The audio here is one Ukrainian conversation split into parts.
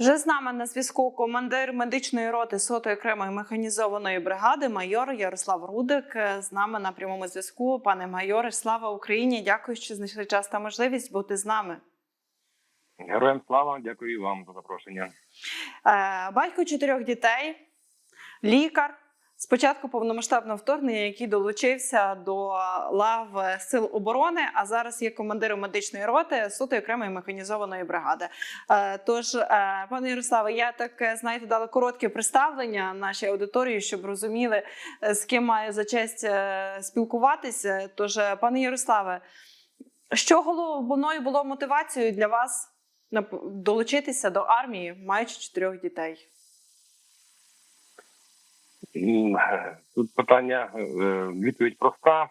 Вже з нами на зв'язку командир медичної роти сотої окремої механізованої бригади, майор Ярослав Рудик. Е, З нами на прямому зв'язку. Пане майоре, слава Україні! Дякую, що знайшли час та можливість бути з нами. Героям слава, дякую вам за запрошення. Е, Батько чотирьох дітей, лікар. Спочатку повномасштабного вторгнення, який долучився до лав сил оборони, а зараз є командиром медичної роти сотої окремої механізованої бригади. Е, Тож, е, пане Ярославе, я так е, знаєте, дала коротке представлення нашій аудиторії, щоб розуміли, з ким маю за честь спілкуватися. Тож, пане Ярославе, що головною було мотивацією для вас долучитися до армії, маючи чотирьох дітей? Тут питання, е, відповідь проста.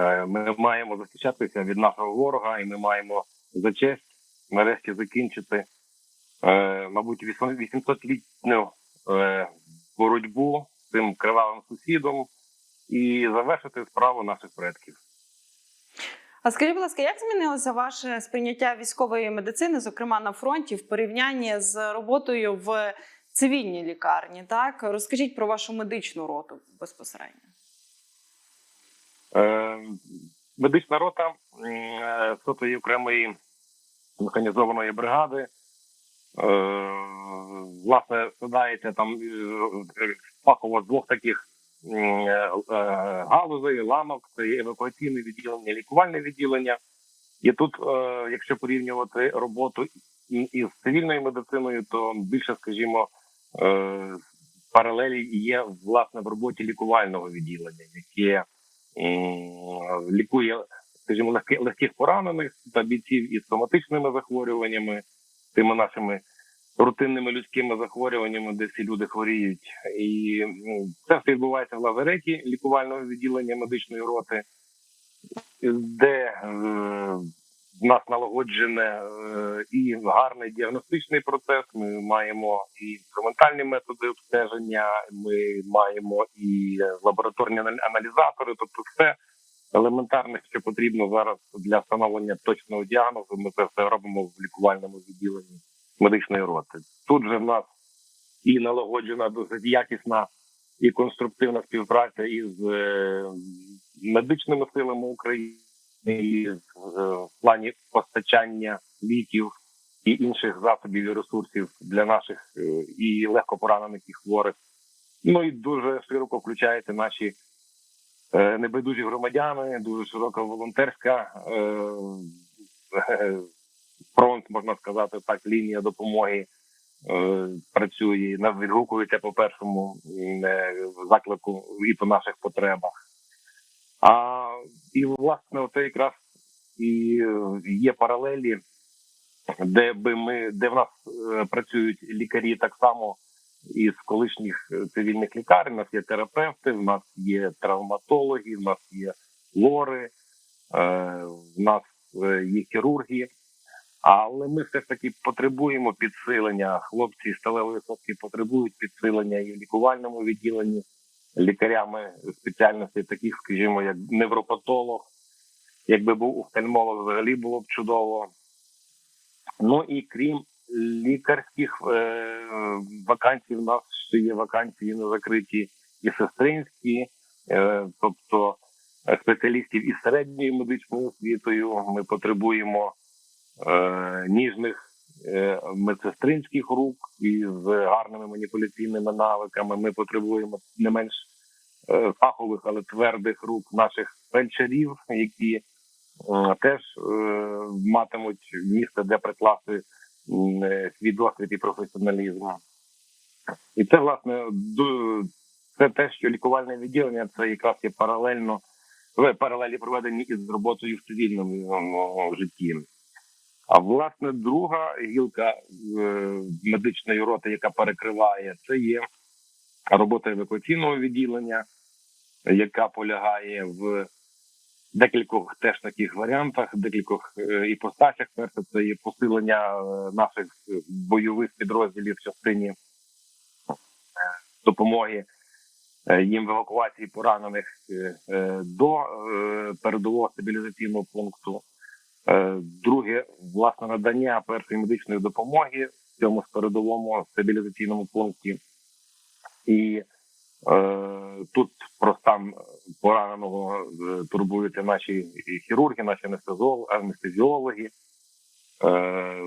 Е, Ми маємо захищатися від нашого ворога, і ми маємо за честь нарешті закінчити, е, мабуть, 800-літню е, боротьбу з цим кривавим сусідом і завершити справу наших предків. А скажіть, будь ласка, як змінилося ваше сприйняття військової медицини, зокрема на фронті, в порівнянні з роботою в цивільній лікарні? Так розкажіть про вашу медичну роту безпосередньо. Е, Медична рота е, сотої окремої механізованої бригади. Е, Власне, складається там фахово з двох таких галузей, ланок, це евакуаційне відділення, лікувальне відділення. І тут, якщо порівнювати роботу із цивільною медициною, то більше, скажімо, паралелі є власне в роботі лікувального відділення, яке лікує, скажімо, легких, легких поранених та бійців із соматичними захворюваннями, тими нашими рутинними людськими захворюваннями, де всі люди хворіють. І м, це все відбувається в лазареті лікувального відділення медичної роти, де е, в нас налагоджене е, і гарний діагностичний процес. Ми маємо і інструментальні методи обстеження, ми маємо і лабораторні аналізатори, тобто все елементарне, що потрібно зараз для встановлення точного діагнозу. Ми це все робимо в лікувальному відділенні медичної роти. Тут же в нас і налагоджена досить якісна і конструктивна співпраця із е, медичними силами України і в плані постачання ліків і інших засобів і ресурсів для наших е, і легко поранених і хворих. Ну і дуже широко включаються наші е, небайдужі громадяни, дуже широка волонтерська е, фронт, можна сказати, так, лінія допомоги працює, на- відгукується по першому заклику і по наших потребах. А і власне, оце якраз і е, є паралелі, де би ми, де в нас е, працюють лікарі так само із колишніх е, цивільних лікарень. У нас є терапевти, в нас є травматологи, в нас є лори, в нас є хірурги. Але ми все ж таки потребуємо підсилення. Хлопці сталевої сотки потребують підсилення і в лікувальному відділенні лікарями спеціальностей, таких, скажімо, як невропатолог. Якби був офтальмолог, взагалі було б чудово. Ну і крім лікарських е, вакансій, в нас ще є вакансії не закриті і сестринські, е, тобто спеціалістів із середньою медичною освітою. Ми потребуємо е, ніжних медсестринських рук із гарними маніпуляційними навиками. Ми потребуємо не менш е, фахових, але твердих рук наших фельдшерів, які е, теж е, матимуть місце, де прикласти е, свій досвід і професіоналізм. І це власне це те, що лікувальне відділення це якраз є паралельно в паралелі проведені із роботою в цивільному житті. А власне друга гілка е, медичної роти, яка перекриває, це є робота евакуаційного відділення, яка полягає в декількох теж таких варіантах, декількох е, іпостасях. Перше, це є посилення е, наших бойових підрозділів в частині допомоги їм в евакуації поранених до передового стабілізаційного пункту. Е, Друге, власне, надання першої медичної допомоги в цьому ж передовому стабілізаційному пункті. І е, тут про стан пораненого е, турбуються наші хірурги, наші анестезіол- анестезіологи, е,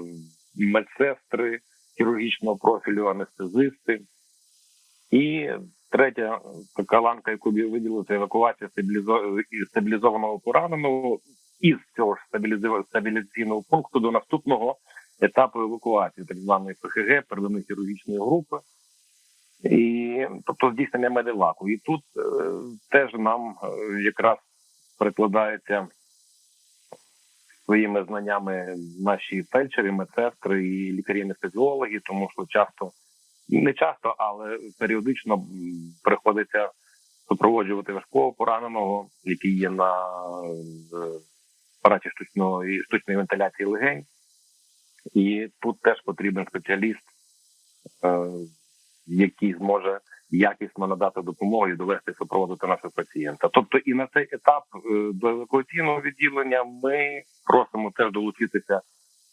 медсестри хірургічного профілю, анестезисти. І третя така ланка, яку б я виділив, це евакуація стабілізо- стабілізованого пораненого із цього ж стабілізаційного пункту до наступного етапу евакуації, так званої ПХГ, первинної хірургічної групи. І тобто здійснення медеваку. І тут е, теж нам е, якраз прикладається своїми знаннями наші фельдшери, медсестри і лікарі-анестезіологи, тому що часто не часто, але періодично приходиться супроводжувати важкого пораненого, який є на апараті штучної штучної вентиляції легень. І тут теж потрібен спеціаліст, е, який зможе якісно надати допомогу і довести супроводити нашого пацієнта. Тобто, і на цей етап е, до евакуаційного відділення ми просимо теж долучитися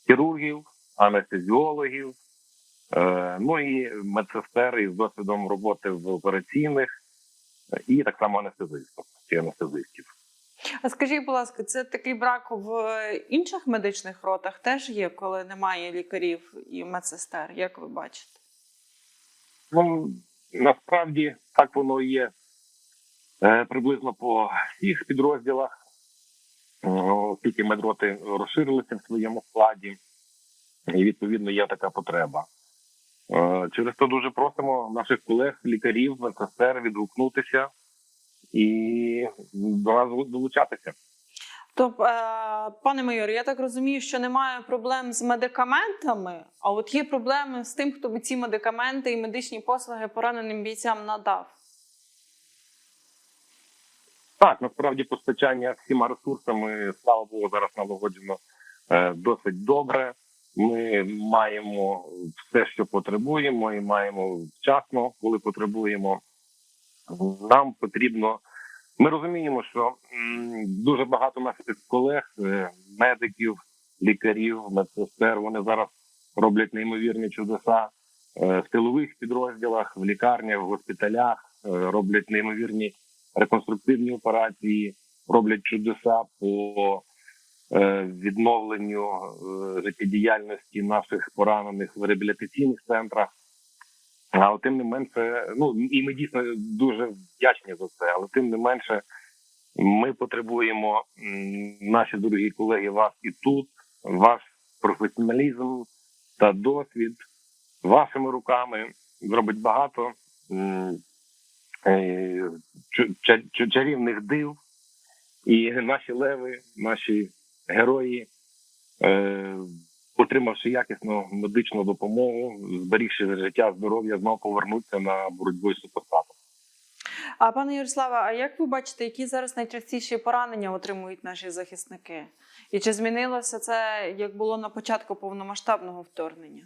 хірургів, анестезіологів, е, ну і медсестер із досвідом роботи в операційних, і так само анестезистів чи анестезистів. А скажіть, будь ласка, це такий брак в інших медичних ротах теж є, коли немає лікарів і медсестер, як ви бачите? Ну насправді так воно є е, приблизно по всіх підрозділах, Е, оскільки медроти розширилися в своєму складі, і відповідно є така потреба. Е, Через то дуже просимо наших колег, лікарів, медсестер відгукнутися і до нас долучатися. То, е, пане майор, я так розумію, що немає проблем з медикаментами, а от є проблеми з тим, хто би ці медикаменти і медичні послуги пораненим бійцям надав. Так, насправді постачання всіма ресурсами, слава Богу, зараз налагоджено е, досить добре. Ми маємо все, що потребуємо, і маємо вчасно, коли потребуємо. Нам потрібно. Ми розуміємо, що дуже багато наших колег, е, медиків, лікарів, медсестер, вони зараз роблять неймовірні чудеса е, в тилових підрозділах, в лікарнях, в госпіталях, е, роблять неймовірні реконструктивні операції, роблять чудеса по відновленню життєдіяльності наших поранених в реабілітаційних центрах. А от тим не менше, ну і ми дійсно дуже вдячні за це, але тим не менше, ми потребуємо наші дорогі колеги, вас і тут, ваш професіоналізм та досвід вашими руками зробить багато е, чарівних див, і наші леви, наші герої, е, отримавши якісну медичну допомогу, зберігши життя, здоров'я, знову повернуться на боротьбу із супостатом. А пане Ярославе, а як ви бачите, які зараз найчастіші поранення отримують наші захисники? І чи змінилося це, як було на початку повномасштабного вторгнення?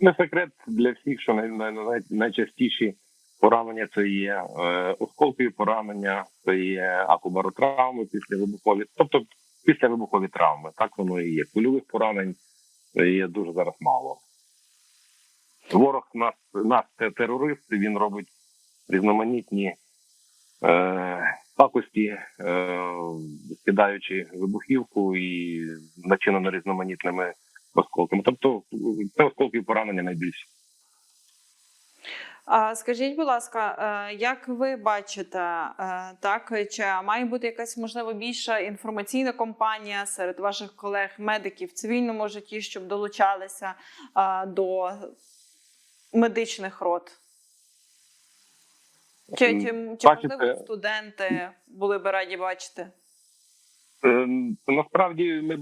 Не секрет для всіх, що най, най, най, найчастіші поранення це є е, осколкові поранення, це є акубаротравми після вибухові, тобто після вибухові травми. Так воно і є. Кульових поранень є дуже зараз мало. Ворог нас, нас це терорист, він робить різноманітні е, пакості, е, скидаючи вибухівку і начинено різноманітними осколками. Тобто це осколки поранення найбільше. А скажіть, будь ласка, е, як ви бачите, е, так чи має бути якась можливо більша інформаційна кампанія серед ваших колег, медиків в цивільному житті, щоб долучалися е, до медичних рот? Чи, чи, чи можливо студенти були би раді бачити? Е, Насправді ми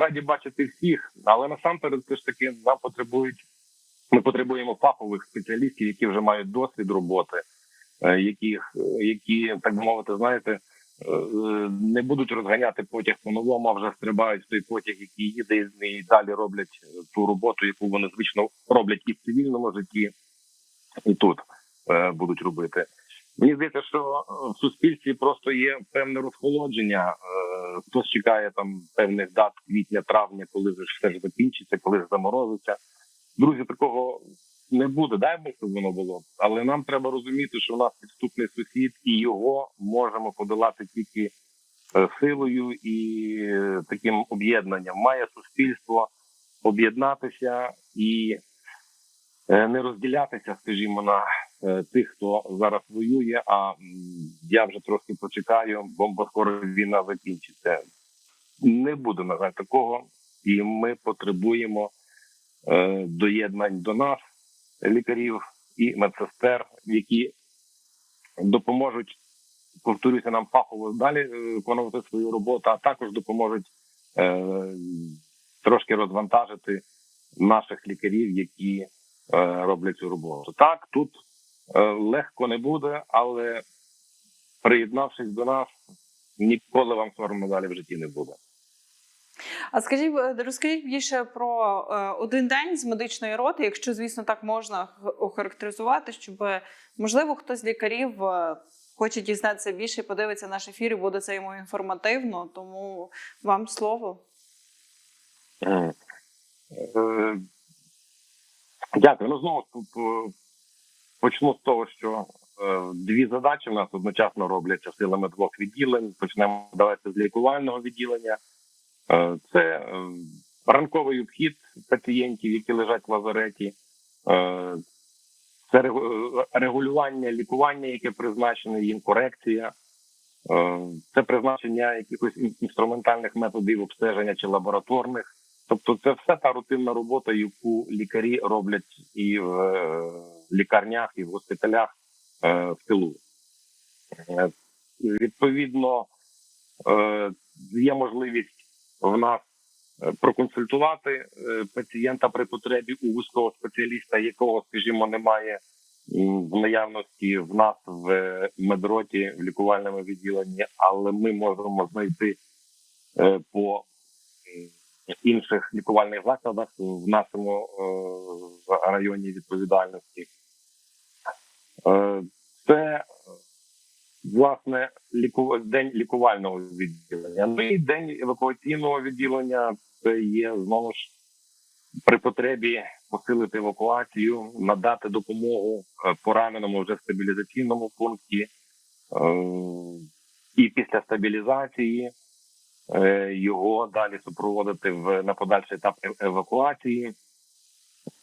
раді бачити всіх, але насамперед все ж таки нам потребують. Ми потребуємо фахових спеціалістів, які вже мають досвід роботи, е, яких які так би мовити, знаєте, е, не будуть розганяти потяг по-новому, а вже стрибають в той потяг, який їде, і далі роблять ту роботу, яку вони звично роблять і в цивільному житті, і тут е, будуть робити. Мені здається, що е, в суспільстві просто є певне розхолодження. Е, Хтось чекає там певних дат квітня, травня, коли вже все ж закінчиться, коли ж заморозиться. Друзі, такого не буде. Дай Бог, щоб воно було. Але нам треба розуміти, що в нас підступний сусід, і його можемо подолати тільки е, силою і е, таким об'єднанням. Має суспільство об'єднатися і е, не розділятися, скажімо, на тих, хто зараз воює. А я вже трошки почекаю, бо бо скоро війна закінчиться. Не буде на жаль такого, і ми потребуємо доєднань до нас, лікарів і медсестер, які допоможуть, повторюся, нам фахово далі е, виконувати свою роботу, а також допоможуть е, трошки розвантажити наших лікарів, які е, роблять цю роботу. Так, тут е, легко не буде, але приєднавшись до нас, ніколи вам соромно далі в житті не буде. А скажіть, е, розкажіть більше про е, один день з медичної роти, якщо, звісно, так можна охарактеризувати, щоб можливо хтось з лікарів е, хоче дізнатися більше і подивиться наш ефір, і буде це йому інформативно. Тому вам слово. Е, Дякую. Ну знову почну з того, що е, дві задачі в нас одночасно робляться силами двох відділень. Почнемо давайте з лікувального відділення. Е, Це е, ранковий обхід пацієнтів, які лежать в лазареті. Е, Це регулювання лікування, яке призначене їм, корекція. Це призначення якихось інструментальних методів обстеження чи лабораторних. Тобто, це все та рутинна робота, яку лікарі роблять і в лікарнях, і в госпіталях в тилу. Відповідно, є можливість в нас е, проконсультувати е, пацієнта при потребі у вузького спеціаліста, якого, скажімо, немає в наявності в нас в е, медроті в лікувальному відділенні, але ми можемо знайти по інших лікувальних закладах в нашому районі відповідальності. Це власне ліку... день лікувального відділення. Ну і день евакуаційного відділення це є знову ж при потребі посилити евакуацію, надати допомогу е, пораненому вже в стабілізаційному пункті. Е, І після стабілізації е, його далі супроводити в на подальший етап евакуації.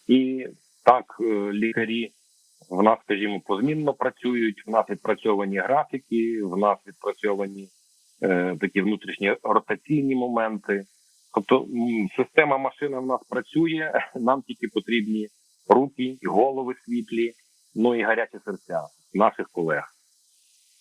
І так лікарі в нас, скажімо, позмінно працюють. В нас відпрацьовані графіки, в нас відпрацьовані е, такі внутрішні ротаційні моменти. Тобто система машина в нас працює, нам тільки потрібні руки, голови світлі, ну і гарячі серця наших колег.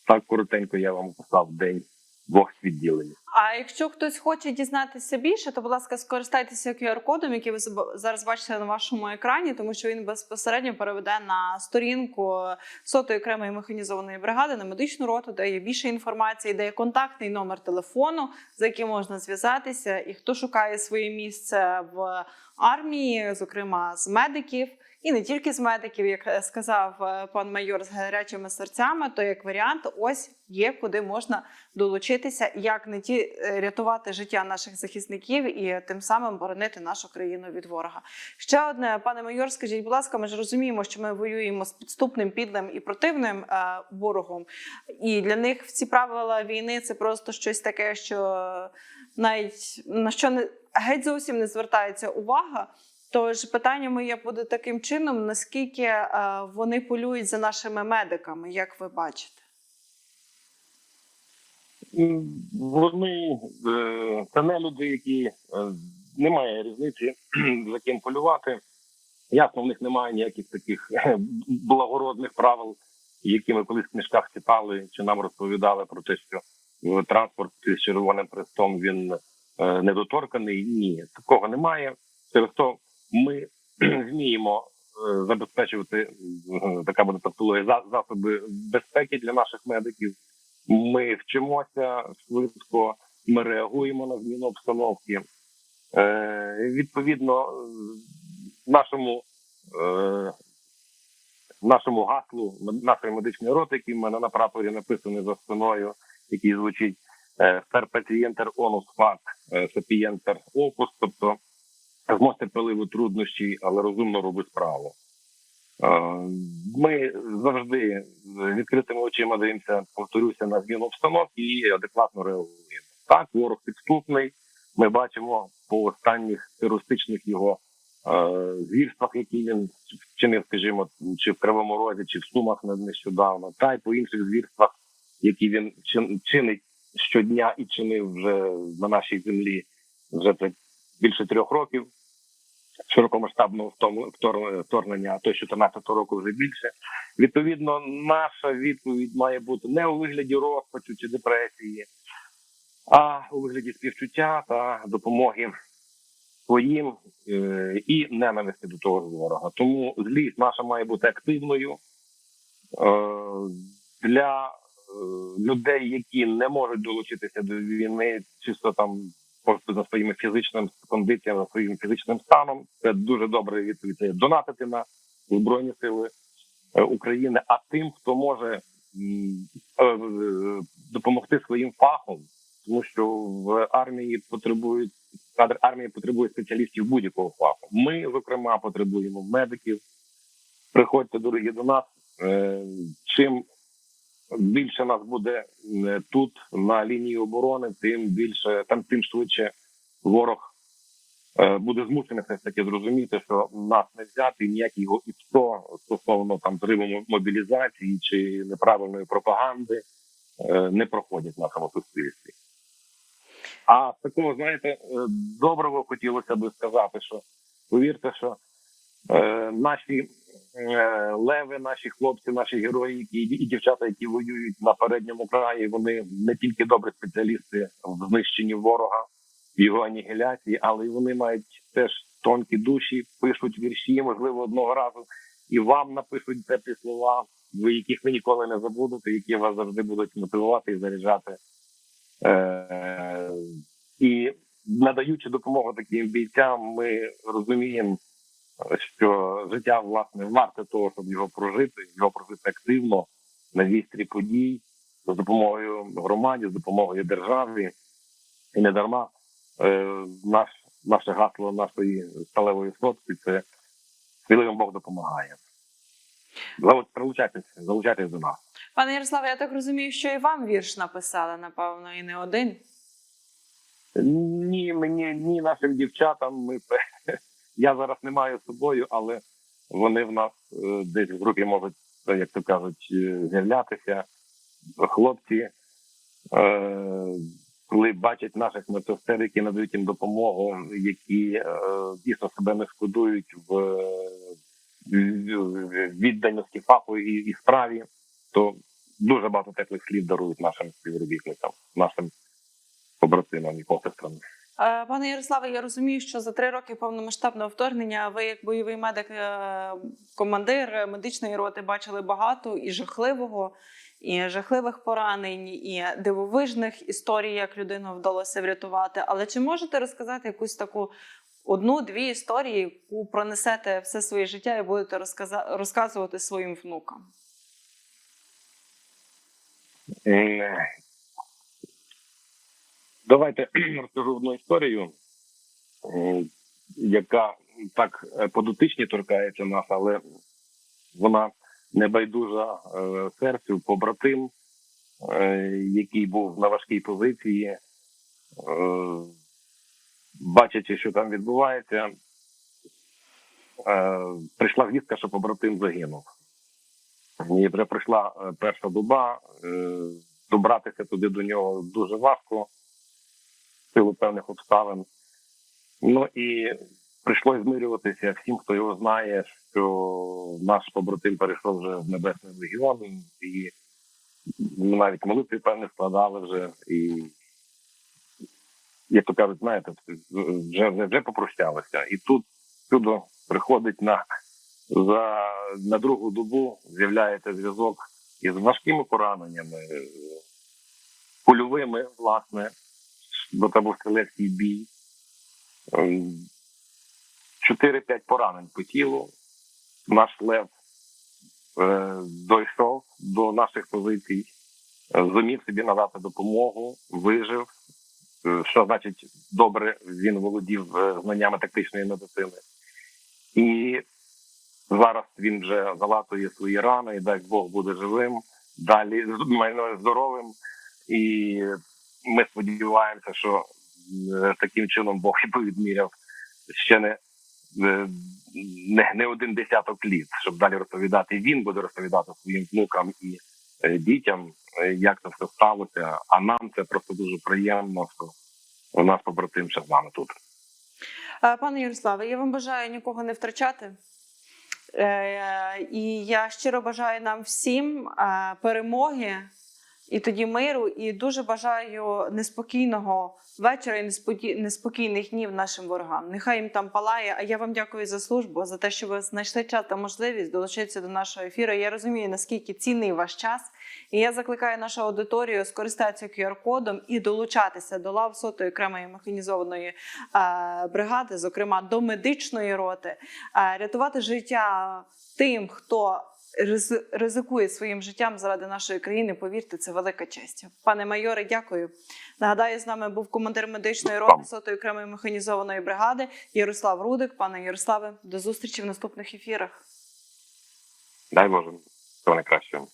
Так коротенько я вам описав день двох відділень. А якщо хтось хоче дізнатися більше, то, будь ласка, скористайтеся QR-кодом, який ви зараз бачите на вашому екрані, тому що він безпосередньо переведе на сторінку сотої окремої механізованої бригади на медичну роту, де є більше інформації, де є контактний номер телефону, за яким можна зв'язатися. І хто шукає своє місце в армії, зокрема з медиків. І не тільки з медиків, як е, сказав е, пан майор з гарячими серцями, то як варіант, ось є куди можна долучитися, як не ті е, рятувати життя наших захисників і тим самим боронити нашу країну від ворога. Ще одне, пане майор, скажіть, будь ласка, ми ж розуміємо, що ми воюємо з підступним, підлим і противним ворогом, і для них ці правила війни це просто щось таке, що навіть на що не геть зовсім не звертається увага. Тож питання моє буде таким чином: наскільки е, вони полюють за нашими медиками, як ви бачите? Вони це не люди, які е, немає різниці за ким полювати. Ясно, в них немає ніяких таких е, благородних правил, які ми колись в книжках читали чи нам розповідали про те, що транспорт з червоним хрестом він недоторканий. Ні, такого немає. Через то ми вміємо е, забезпечувати е, така буде тавтологія, за- засоби безпеки для наших медиків. Ми вчимося швидко, ми реагуємо на зміну обстановки. Е, відповідно, нашому е, нашому гаслу нашої медичної роти, який в мене на прапорі написаний за спиною, який звучить е, «Per patienter onus fac, е, sapienter тобто зможете пиливу труднощі, але розумно роби справу. Е, Ми завжди з відкритими очима дивимося, повторюся, на зміну обстановки і адекватно реагуємо. Так, ворог підступний. Ми бачимо по останніх терористичних його е, звірствах, які він вчинив, скажімо, чи в Кривому Розі, чи в Сумах не- нещодавно, та й по інших звірствах, які він чин- чинить щодня і чинив вже на нашій землі вже це більше трьох років широкомасштабного вторгнення, а то 14 року вже більше. Відповідно, наша відповідь має бути не у вигляді розпачу чи депресії, а у вигляді співчуття та допомоги своїм е, і ненависті до того ж ворога. Тому злість наша має бути активною е, для е, людей, які не можуть долучитися до війни, чисто там просто за своїми фізичним кондиціями, за своїм фізичним станом. Це дуже добра відповідь. Донатити на збройні сили е, України. А тим, хто може е, допомогти своїм фахом, тому що в армії потребують кадр армії потребує спеціалістів будь-якого фаху. Ми, зокрема, потребуємо медиків. Приходьте, дорогі до нас. Е, Чим більше нас буде е, тут на лінії оборони, тим більше там тим швидше ворог е, буде змушений все ж таки зрозуміти, що нас не взяти його ІПСО стосовно там зриву мобілізації чи неправильної пропаганди е, не проходять в нашому суспільстві. А такого, знаєте, доброго хотілося би сказати, що повірте, що наші е, леви, наші хлопці, наші герої, які і дівчата, які воюють на передньому краї, вони не тільки добрі спеціалісти в знищенні ворога, в його анігіляції, але й вони мають теж тонкі душі, пишуть вірші, можливо, одного разу і вам напишуть теплі слова, ви яких ви ніколи не забудете, які вас завжди будуть мотивувати і заряджати. Е, і надаючи допомогу таким бійцям, ми розуміємо, що життя власне варте того, щоб його прожити, його прожити активно на вістрі подій з допомогою громаді, з допомогою держави. І не дарма е, наш, наше гасло нашої сталевої сотки це сміливим Бог допомагає. Залу- Прилучайтесь, залучайтесь до нас. Пане Ярославе, я так розумію, що і вам вірш написали, напевно, і не один. Ні, мені ні нашим дівчатам. Ми я зараз не маю з собою, але вони в нас е, десь в групі можуть, е, як то кажуть, е, з'являтися. Хлопці, коли бачать наших медсестер, які надають їм допомогу, які дійсно себе не шкодують в, відданості фаху і справі, то дуже багато теплих слів дарують нашим співробітникам, нашим побратимам і посестрам. Е, Пане Ярославе, я розумію, що за три роки повномасштабного вторгнення ви, як бойовий медик, е, командир медичної роти, бачили багато і жахливого, і жахливих поранень, і дивовижних історій, як людину вдалося врятувати. Але чи можете розказати якусь таку одну-дві історії, яку пронесете все своє життя і будете розказувати своїм внукам? Давайте розкажу одну історію, яка так е, по дотичні торкається нас, але вона не байдужа е, серцю, побратим, е, який був на важкій позиції, бачачи, що там відбувається, прийшла звістка, що побратим загинув. І вже прийшла перша доба. Добратися туди до нього дуже важко силу певних обставин. Ну і прийшлось змирюватися всім, хто його знає, що наш побратим перейшов вже в Небесний легіон, і навіть молитви певні складали вже. І, як то кажуть, знаєте, вже, вже, вже попрощалися. І тут чудо приходить на за на другу добу з'являється зв'язок із важкими пораненнями, польовими, власне, бо це був стрілецький бій. Ем, 4-5 поранень по тілу. Наш лев е, дійшов до наших позицій, е, зумів собі надати допомогу, вижив. Е, Що значить добре, він володів е, знаннями тактичної медицини. І зараз він вже залатує свої рани, і дасть Бог буде живим, далі здоровим. І ми сподіваємося, що е, таким чином Бог і відміряв ще не, е, не, не один десяток літ, щоб далі розповідати. Він буде розповідати своїм внукам і е, дітям, як це все сталося. А нам це просто дуже приємно, що у нас побратим ще з нами тут. Пане Ярославе, я вам бажаю нікого не втрачати. І я щиро бажаю нам всім перемоги і тоді миру. І дуже бажаю неспокійного вечора і неспокі- неспокійних днів нашим ворогам. Нехай їм там палає. А я вам дякую за службу, за те, що ви знайшли час та можливість долучитися до нашого ефіру. Я розумію, наскільки цінний ваш час. І я закликаю нашу аудиторію скористатися QR-кодом і долучатися до лав сотої окремої механізованої е, бригади, зокрема до медичної роти, е, рятувати життя тим, хто ризикує своїм життям заради нашої країни. Повірте, це велика честь. Пане майоре, дякую. Нагадаю, з нами був командир медичної роти сотої окремої механізованої бригади Ярослав Рудик. Пане Ярославе, до зустрічі в наступних ефірах. Дай Боже, всього найкращого.